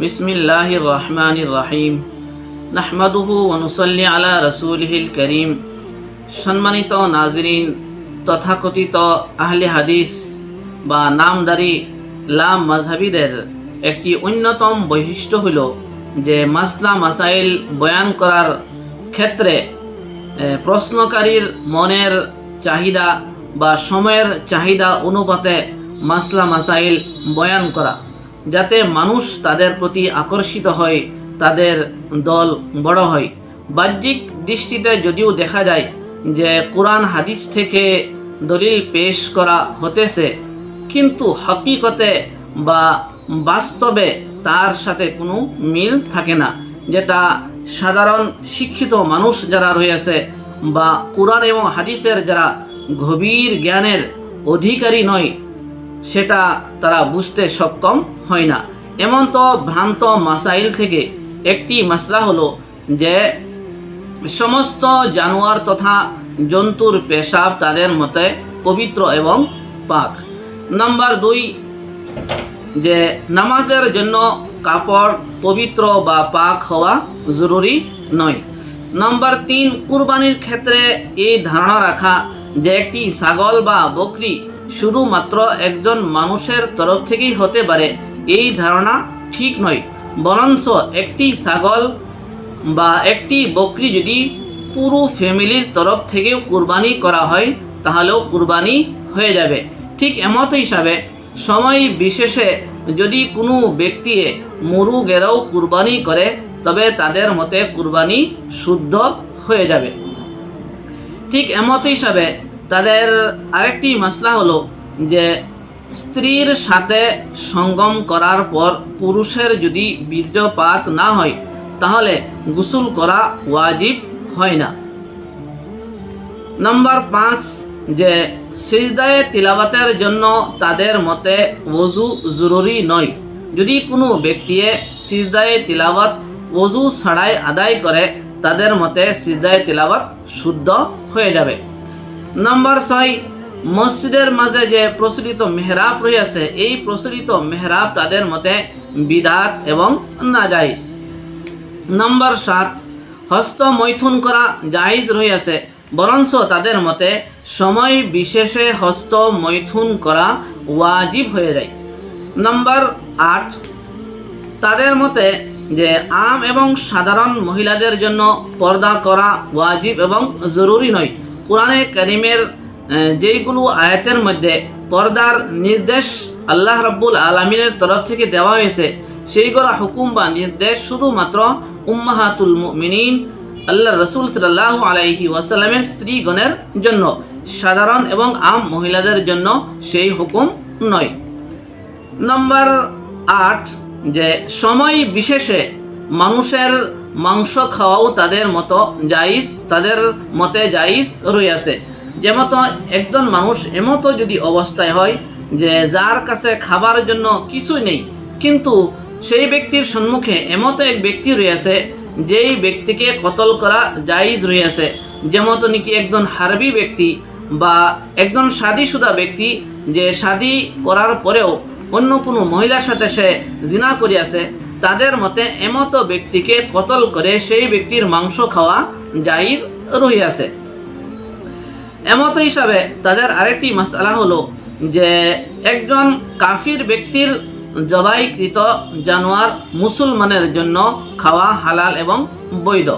বিসমিল্লাহির রহমানির রহিম। নাহমাদুহু অনুসল্লি আলা রসুলহিল করিম। সম্মানিত নাজরিন, তথাকথিত আহলে হাদিস বা নামদারি লাম মাঝহাবিদের একটি অন্যতম বৈশিষ্ট্য হল যে মাসলা মাসাইল বয়ান করার ক্ষেত্রে প্রশ্নকারীর মনের চাহিদা বা সময়ের চাহিদা অনুপাতে মাসলা মাসাইল বয়ান করা। যাতে মানুষ তাদের প্রতি আকর্ষিত হয়, তাদের দল বড় হয়। বাহ্যিক দৃষ্টিতে যদিও দেখা যায় যে কোরআন হাদিস থেকে দলিল পেশ করা হতেছে, কিন্তু হকিকতে বা বাস্তবে তার সাথে কোনো মিল থাকে না, যেটা সাধারণ শিক্ষিত মানুষ যারা রয়েছে বা কোরআন এবং হাদিসের যারা গভীর জ্ঞানের অধিকারী নয় সেটা তারা বুঝতে সক্ষম হয় না। এমন তো ভ্রান্ত মাসাইল থেকে একটি মাসলা হলো যে, সমস্ত জানোয়ার তথা জন্তুর পেশাব তাদের মতে পবিত্র এবং পাক। নাম্বার দুই, যে নামাজের জন্য কাপড় পবিত্র বা পাক হওয়া জরুরি নয়। নাম্বার তিন, কুরবানির ক্ষেত্রে এই ধারণা রাখা যে একটি ছাগল বা বকরি শুধুমাত্র একজন মানুষের তরফ থেকেই হতে পারে। এই ধারণা ঠিক নয়, বরঞ্চ একটি ছাগল বা একটি বকরি যদি পুরো ফ্যামিলির তরফ থেকেও কুরবানি করা হয়, তাহলেও কুরবানি হয়ে যাবে। ঠিক এমত হিসাবে, সময় বিশেষে যদি কোনো ব্যক্তি মুরুগেরাও কুরবানি করে, তবে তাদের মতে কুরবানি শুদ্ধ হয়ে যাবে। ঠিক এমত হিসাবে তাদের আরেকটি মশলা হলো যে স্ত্রীর সাথে সঙ্গম করার পর পুরুষের যদি বীর্যপাত না হয়, তাহলে গোসল করা ওয়াজিব হয় না। নম্বর পাঁচ, যে সিজদায়ে তিলাবাতের জন্য তাদের মতে ওজু জরুরি নয়। যদি কোনো ব্যক্তিয়ে সিজদায়ে তিলাবাত ওজু ছাড়াই আদায় করে, তাদের মতে সিজদায়ে তিলাবাত শুদ্ধ হয়ে যাবে। নাম্বার ছয়, মসজিদের মাঝে যে প্রচলিত মেহরাব রয়েছে এই প্রচলিত মেহরাব তাদের মতে বিধাত এবং নাজাইজ। নাম্বার সাত, হস্ত মৈথুন করা জায়েজ রহিয়াছে, বরঞ্চ তাদের মতে সময় বিশেষে হস্ত মৈথুন করা ওয়াজিব হয়ে যায়। নাম্বার আট, তাদের মতে যে আম এবং সাধারণ মহিলাদের জন্য পর্দা করা ওয়াজিব এবং জরুরি নয়। কোরআনে করিমের যেইগুলো আয়াতের মধ্যে পর্দার নির্দেশ আল্লাহ রব্বুল আলমিনের তরফ থেকে দেওয়া হয়েছে, সেইগুলো হুকুম বা নির্দেশ শুধুমাত্র উম্মাহাতুল মুমিনিন আল্লাহ রসুল সাল্লাহ আলাইহি ওয়াসাল্লামের স্ত্রীগণের জন্য, সাধারণ এবং আম মহিলাদের জন্য সেই হুকুম নয়। নম্বর আট, যে সময় বিশেষে মানুষের মাংস খাওয়াও তাদের মতো জাইজ তাদের মতে জাইজ রইয়াছে যেমতো একজন মানুষ এমতো যদি অবস্থায় হয় যে যার কাছে খাবার জন্য কিছুই নেই, কিন্তু সেই ব্যক্তির সম্মুখে এমতো এক ব্যক্তি রয়েছে যেই ব্যক্তিকে কতল করা জাইজ রয়েছে যেমতো নাকি একজন হারবি ব্যক্তি বা একজন শাদিশুদা ব্যক্তি যে শাদি করার পরেও অন্য কোনো মহিলার সাথে সে জিনা করিয়াছে তাদের মতে এমত ব্যক্তিকে কতল করে সেই ব্যক্তির মাংস খাওয়া জাইজ রহিয়াছে। এমত হিসাবে তাদের আরেকটি মশালা হলো যে একজন কাফির ব্যক্তির জবাইকৃত জানোয়ার মুসলমানের জন্য খাওয়া হালাল এবং বৈধ।